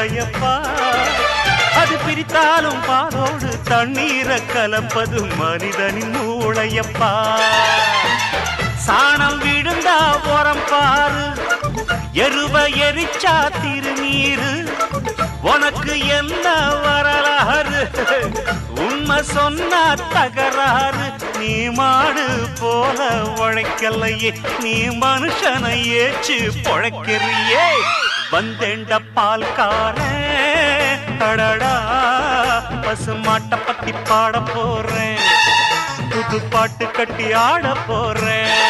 இல்லையப்பா. அது பிரித்தாலும் பாலோடு தண்ணீரை கலப்பது மனிதனின் மூளையப்பா. சாணம் விழுந்தா உரம் பாரு. எருவ எரிச்சா திருநீரு. உனக்கு என்ன வரலாறு? உண்மை சொன்னா தகராறு. நீ மாடு போல உழைக்கலையே. நீ மனுஷனை ஏச்சு பொழைக்கிறியே. வந்தேண்ட பால்காரன் அடடா பசுமாட்டை பத்தி பாட போறேன். புது பாட்டு கட்டி ஆட போறேன்.